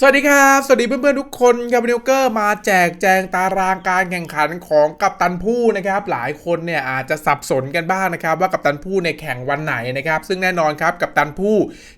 สวัสดีครับ สวัสดีเพื่อนๆทุกคนครับนนี้เกอร์มาแจกแจงตารางการแข่งขันของกัปตันผู้นะครับ หลายคนเนี่ยอาจจะสับสนกันบ้างนะครับ ว่ากัปตันผู้ในแข่งวันไหนนะครับ ซึ่งแน่นอนครับกัปตันผู้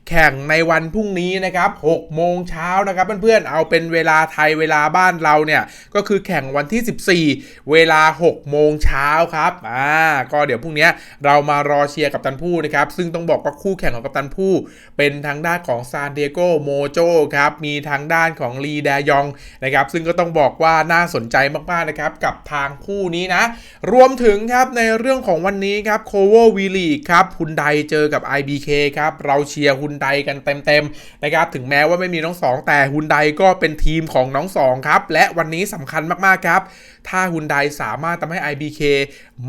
แข่งในวันพรุ่งนี้นะครับ6โมงเช้านะครับเพื่อนๆเอาเป็นเวลาไทยเวลาบ้านเราเนี่ยก็คือแข่งวันที่ 14 เวลา6โมงเช้าครับอ่าก็เดี๋ยวพรุ่งนี้เรามารอเชียร์กัปตันผู้นะครับซึ่งต้องบอกว่าคู่แข่งของกัปตันผู้เป็นทางด้านของซานดิเอโกโมโจครับมีทางด้านของลีแดยองนะครับซึ่งก็ต้องบอกว่าน่าสนใจมากๆนะครับกับทางคู่นี้นะ รวมถึงครับในเรื่องของวันนี้ครับโคโวอร์วีลีครับฮุนไดเจอกับ IBK ครับเราเชียร์ฮุนไดกันเต็มๆนะครับถึงแม้ว่าไม่มีน้องสองแต่ฮุนไดก็เป็นทีมของน้องสองครับและวันนี้สำคัญมากๆครับถ้าฮุนไดสามารถทำให้ IBK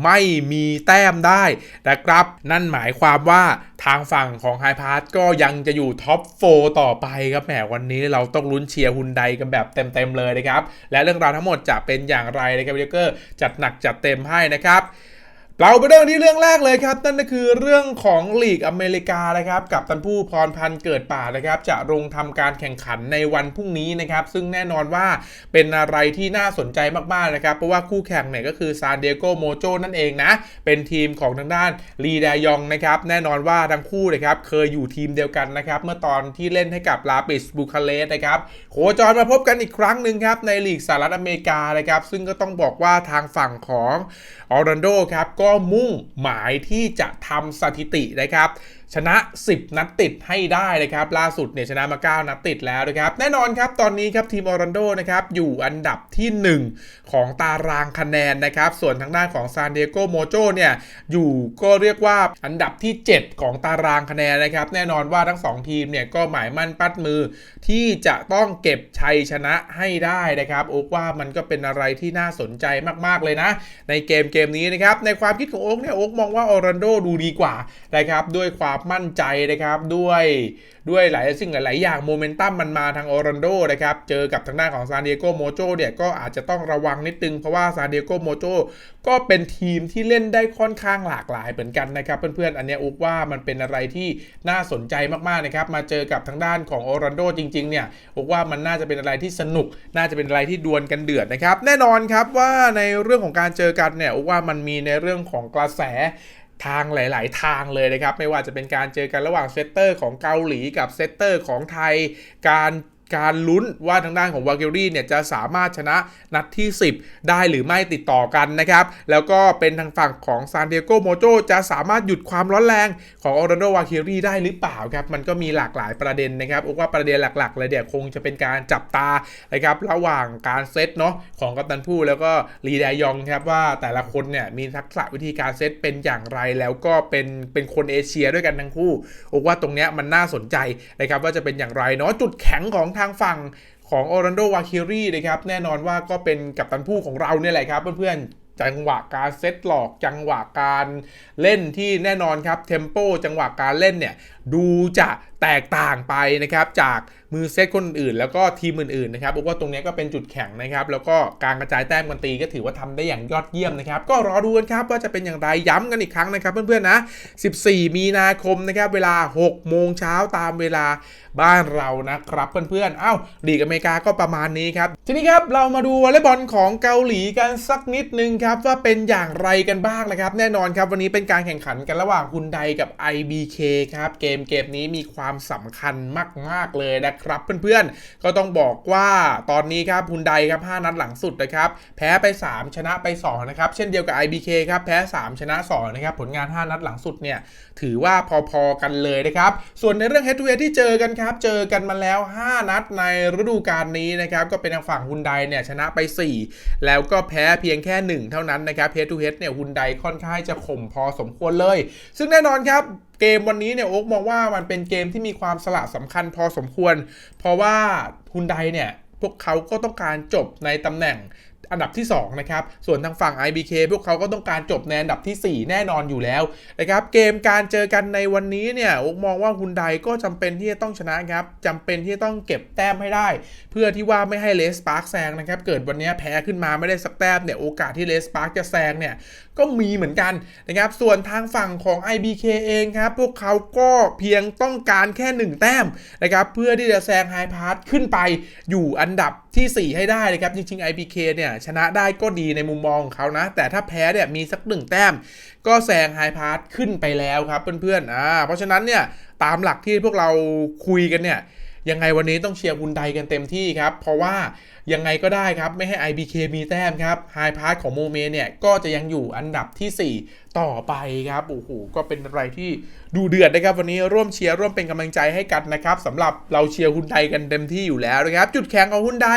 ไม่มีแต้มได้นะครับ นั่นหมายความว่า ทางฝั่งของไฮพาร์ก็ยังจะอยู่ท็อปโฟต่อไปครับแหมวันนี้เราต้องลุ้นเชียร์ฮุนไดกันแบบเต็มๆเลยนะครับ และเรื่องราวทั้งหมดจะเป็นอย่างไรนะครับวิเกอร์จัดหนักจัดเต็มให้นะครับ เราไปเรื่องที่เรื่องแรกเลยครับ นั่นก็คือเรื่องของลีกอเมริกานะครับ กับตันผู้พรพันธ์เกิดป่านะครับ จะลงทำการแข่งขันในวันพรุ่งนี้นะครับ ซึ่งแน่นอนว่าเป็นอะไรที่น่าสนใจมากๆนะครับ เพราะว่าคู่แข่งเนี่ยก็คือซานดิเอโกโมโจนั่นเองนะ เป็นทีมของทางด้านลีแดยองนะครับ แน่นอนว่าทั้งคู่นะครับเคยอยู่ทีมเดียวกันนะครับ เมื่อตอนที่เล่นให้กับลาปิสบูคาเรสนะครับโคจรมาพบกันอีกครั้งหนึ่งครับในลีกสหรัฐอเมริกานะครับ ซึ่งก็ต้องบอกว่าทางฝั่งของออรันโดครับก็มุ่งหมายที่จะทำสถิตินะครับ ชนะ 10 นัดติดให้ได้นะครับ ล่าสุดเนี่ยชนะมา 9 นัดติดแล้วนะครับ แน่นอนครับตอนนี้ครับทีมออรันโดนะครับอยู่อันดับที่ 1 ของตารางคะแนนนะครับ ส่วนทางด้านของซานเอโกโมโจเนี่ยอยู่ก็เรียกว่าอันดับที่ 7 ของตารางคะแนนนะครับ แน่นอนว่าทั้ง 2 ทีมเนี่ยก็หมายมั่นปัดมือ ที่จะต้องเก็บชัยชนะให้ได้นะครับโอ๊กว่ามันก็เป็นอะไรที่น่าสนใจมาก ๆ เลยนะ ในเกมเกมนี้นะครับในความคิดของโอ๊กเนี่ยโอ๊กมองว่าออรันโดดูดีกว่านะครับด้วยความมั่นใจนะครับด้วยด้วยหลายสิ่งหลาย ๆ อย่างโมเมนตัมมันมาทางออรันโดนะครับเจอกับทางด้านของซานดิเอโกโมโจเนี่ยก็อาจจะต้องระวังนิดนึง เพราะว่าซานดิเอโกโมโจก็เป็นทีมที่เล่นได้ค่อนข้างหลากหลายเหมือนกันนะครับ เพื่อน ๆ อันนี้อุ๊กว่ามันเป็นอะไรที่น่าสนใจมาก ๆ นะครับ มาเจอกับทางด้านของออรันโดจริง ๆ เนี่ยอุ๊กว่ามันน่าจะเป็นอะไรที่สนุก น่าจะเป็นอะไรที่ดวลกันเดือดนะครับ แน่นอนครับว่าในเรื่องของการเจอกันเนี่ยอุ๊กว่ามันมีในเรื่องของกระแส ทางหลาย ๆ ทางเลยนะครับ ไม่ว่าจะเป็นการเจอกันระหว่างเซตเตอร์ของเกาหลีกับเซตเตอร์ของไทย การ การลุ้นว่าทางด้านของวาเกรี่เนี่ยจะสามารถชนะนัดที่ 10 ได้หรือไม่ติดต่อกันนะครับ แล้วก็เป็นทางฝั่งของซานดิเอโกโมโจจะสามารถหยุดความร้อนแรงของออร์แลนโดวาเกรี่ได้หรือเปล่าครับ มันก็มีหลากหลายประเด็นนะครับอกว่าประเด็นหลักๆเลยเดี๋ยวคงจะเป็นการจับตานะครับระหว่างการเซตเนาะของกัปตันผู้แล้วก็ลีแดยองครับว่าแต่ละคนเนี่ยมีทักษะวิธีการเซตเป็นอย่างไรแล้วก็เป็นเป็นคนเอเชียด้วยกันทั้งคู่อกว่าตรงเนี้ยมันน่าสนใจนะครับว่าจะเป็นอย่างไรเนาะจุดแข็งของทางฝั่งของออรันโดวาคิรีนะครับแน่นอนว่าก็เป็นกัปตันผู้ของเราเนี่ยแหละครับเพื่อนๆจังหวะการเซตหลอกจังหวะการเล่นที่แน่นอนครับเทมโปจังหวะการเล่นเนี่ยดูจะ แตกต่างไปนะครับจากมือเซตคนอื่น แล้วก็ทีมอื่นๆนะครับบอกว่าตรงนี้ก็เป็นจุดแข็งนะครับ แล้วก็การกระจายแต้มกันตีก็ถือว่าทำได้อย่างยอดเยี่ยมนะครับ ก็รอดูกันครับว่าจะเป็นอย่างไรย้ำกันอีกครั้งนะครับ เพื่อนๆนะ 14 มีนาคมนะครับ เวลา 6 โมงเช้าตามเวลาบ้านเรานะครับเพื่อนๆ เอ้าลีกอเมริกาก็ประมาณนี้ครับ ทีนี้ครับเรามาดูวอลเลย์บอลของเกาหลีกันสักนิดนึงครับว่าเป็นอย่างไรกันบ้างนะครับ แน่นอนครับวันนี้เป็นการแข่งขันกันระหว่างฮุนไดกับ IBK ครับเกมเกมนี้มีความสำคัญมาก ๆ เลยนะครับเพื่อนๆ ก็ต้องบอกว่าตอนนี้ครับฮุนไดครับ5นัดหลังสุดนะครับ แพ้ไป 3 ชนะไป2นะครับเช่นเดียวกับ IBK ครับแพ้ 3 ชนะ2นะครับผลงาน 5 นัดหลังสุดเนี่ยถือว่าพอๆกันเลยนะครับส่วนในเรื่อง head to head ที่เจอกันครับเจอกันมาแล้ว 5 นัดในฤดูกาลนี้นะครับก็เป็นทางฝั่งฮุนไดเนี่ยชนะไป 4 แล้วก็แพ้เพียงแค่ 1 เท่านั้นนะครับ head to head เนี่ยฮุนไดค่อนข้างจะข่มพอสมควรเลย ซึ่งแน่นอนครับ เกมวันนี้เนี่ยโอ๊กมองว่ามันเป็นเกมที่มีความสละสำคัญพอสมควร เพราะว่าฮุนไดเนี่ยพวกเขาก็ต้องการจบในตำแหน่ง อันดับที่ 2 นะครับ ส่วนทางฝั่ง IBK พวกเขาก็ต้องการจบในอันดับทีสี่ 4 แน่นอนอยู่แล้วนะครับ เกมการเจอกันในวันนี้เนี่ยมองว่าฮุนไดก็จำเป็นที่จะต้องชนะครับจำเป็นที่จะต้องเก็บแต้มให้ได้ เพื่อที่ว่าไม่ให้เลสปาร์กแซงนะครับ เกิดวันนี้แพ้ขึ้นมาไม่ได้สักแต้มเนี่ยโอกาสที่เลสปาร์กจะแซงเนี่ยก็มีเหมือนกันนะครับ ส่วนทางฝั่งของ IBK เองครับ พวกเขาก็เพียงต้องการแค่ 1 แต้มนะครับ เพื่อที่จะแซงไฮพาร์ขึ้นไปอยู่อันดับที่ 4 ให้ได้นะครับ จริงๆ IBK เนี่ยชนะได้ก็ดีในมุมมองของเขานะ แต่ถ้าแพ้เนี่ยมีสักหนึ่งแต้ม ก็แซงไฮพาร์ขึ้นไปแล้วครับเพื่อนๆอ่าเพราะฉะนั้นเนี่ยตามหลักที่พวกเราคุยกันเนี่ยยังไงวันนี้ต้องเชียร์บุนไดกันเต็มที่ครับ เพราะว่ายังไงก็ได้ครับ ไม่ให้ IBK มีแต้มครับไฮพาร์ของโมเมเนี่ย ก็จะยังอยู่อันดับที่ 4 ต่อไปครับโอ้โหก็เป็นอะไรที่ดูเดือดนะครับ วันนี้ร่วมเชียร์ร่วมเป็นกำลังใจให้กันนะครับสำหรับเราเชียร์ฮุนไดกันเต็มที่อยู่แล้วนะครับ จุดแข็งของฮุนได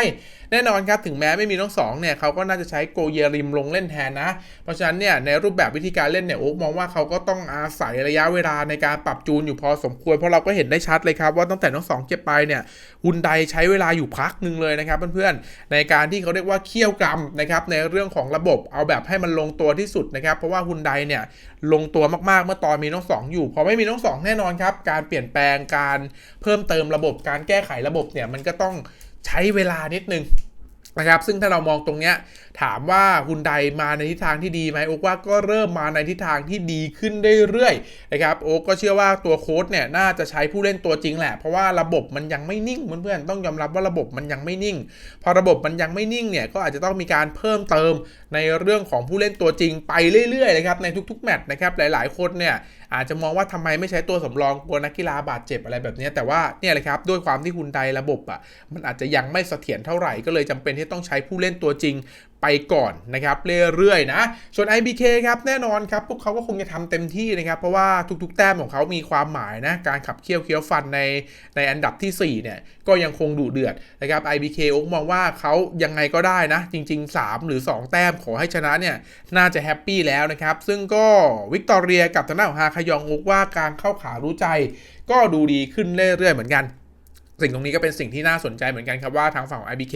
แน่นอนครับ ถึงแม้ไม่มีน้องสองเนี่ยเขาก็น่าจะใช้โกเยริมลงเล่นแทนนะ เพราะฉะนั้นเนี่ยในรูปแบบวิธีการเล่นเนี่ยโอ๊กมองว่าเขาก็ต้องอาศัยระยะเวลาในการปรับจูนอยู่พอสมควรเพราะเราก็เห็นได้ชัดเลยครับว่าตั้งแต่น้องสองเก็บไปเนี่ยฮุนไดใช้เวลาอยู่พักหนึ่งเลยนะครับเพื่อนๆในการที่เขาเรียกว่าเคี่ยวกรรมนะครับในเรื่องของระบบเอาแบบให้มันลงตัวที่สุดนะครับ เพราะว่าฮุนไดเนี่ยลงตัวมากๆ เมื่อตอนมีน้องสองอยู่พอไม่มีน้องสองแน่นอนครับ การเปลี่ยนแปลงการเพิ่มเติมระบบการแก้ไขระบบเนี่ยมันก็ต้องใช้เวลานิดนึงนะครับซึ่งถ้าเรามองตรงเนี้ยถามว่าฮุนไดมาในทิศทางที่ดีไหมโอ๊กว่าก็เริ่มมาในทิศทางที่ดีขึ้นเรื่อยๆนะครับโอ๊กก็เชื่อว่าตัวโค้ชเนี่ยน่าจะใช้ผู้เล่นตัวจริงแหละ เพราะว่าระบบมันยังไม่นิ่งเพื่อนๆต้องยอมรับว่าระบบมันยังไม่นิ่ง พอระบบมันยังไม่นิ่งเนี่ยก็อาจจะต้องมีการเพิ่มเติมในเรื่องของผู้เล่นตัวจริงไปเรื่อยๆนะครับในทุกๆแมตช์นะครับหลายๆคนเนี่ยอาจจะมองว่าทำไมไม่ใช้ตัวสำรองกลัวนักกีฬาบาดเจ็บอะไรแบบนี้ แต่ว่าเนี่ยเลยครับด้วยความที่ฮุนไดระบบอะมันอาจจะยังไม่เสถียรเท่าไหร่ก็เลยจำเป็นที่ต้องใช้ผู้เล่นตัวจริง ไปก่อนนะครับเรื่อยๆนะ ส่วน IBK ครับแน่นอนครับพวกเขาก็คงจะทำเต็มที่นะครับ เพราะว่าทุกๆ แต้มของเขามีความหมายนะการขับเคี่ยวเคี้ยวฟันในในอันดับที่ 4 เนี่ย ก็ยังคงดุเดือดนะครับ IBK โอ๊กมองว่าเขายังไงก็ได้นะ จริง ๆ 3 หรือ 2 แต้มขอให้ชนะเนี่ยน่าจะแฮปปี้แล้วนะครับ ซึ่งก็วิกตอเรียกับทางด้านของฮาคยองโอ๊กว่าการเข้าขารู้ใจ ก็ดูดีขึ้นเรื่อยๆเหมือนกัน สิ่งตรงนี้ก็เป็นสิ่งที่น่าสนใจเหมือนกันครับว่าทางฝั่งของ IBK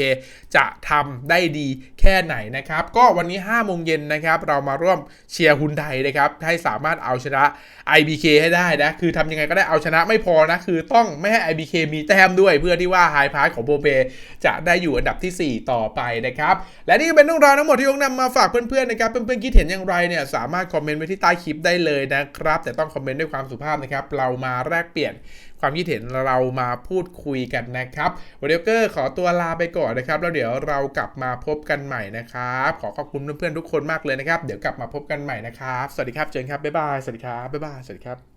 จะทำได้ดีแค่ไหนนะครับ ก็วันนี้5โมงเย็นนะครับเรามาร่วมเชียร์ฮุนไดนะครับให้สามารถเอาชนะ IBK ให้ได้นะ คือทำยังไงก็ได้เอาชนะไม่พอนะ คือต้องไม่ให้ IBK มีแต้มด้วย เพื่อที่ว่าไฮพาร์ของโบเบจะได้อยู่อันดับทีสี่4 ต่อไปนะครับ และนี่ก็เป็นเรื่องราวทั้งหมดที่ยกนำมาฝากเพื่อนๆนะครับเพื่อนๆคิดเห็นอย่างไรเนี่ยสามารถคอมเมนต์ไว้ที่ใต้คลิปได้เลยนะครับแต่ต้องคอมเมนต์ด้วยความสุภาพนะครับเรามาแลกเปลี่ยนความคิดเห็นเรามาพูดคุยกันนะครับวันเดียวเกอร์ขอตัวลาไปก่อนนะครับ แล้วเดี๋ยวเรากลับมาพบกันใหม่นะครับ ขอขอบคุณเพื่อนๆทุกคนมากเลยนะครับ เดี๋ยวกลับมาพบกันใหม่นะครับ สวัสดีครับ เจนครับ บ๊ายบาย สวัสดีครับ บ๊ายบาย สวัสดีครับ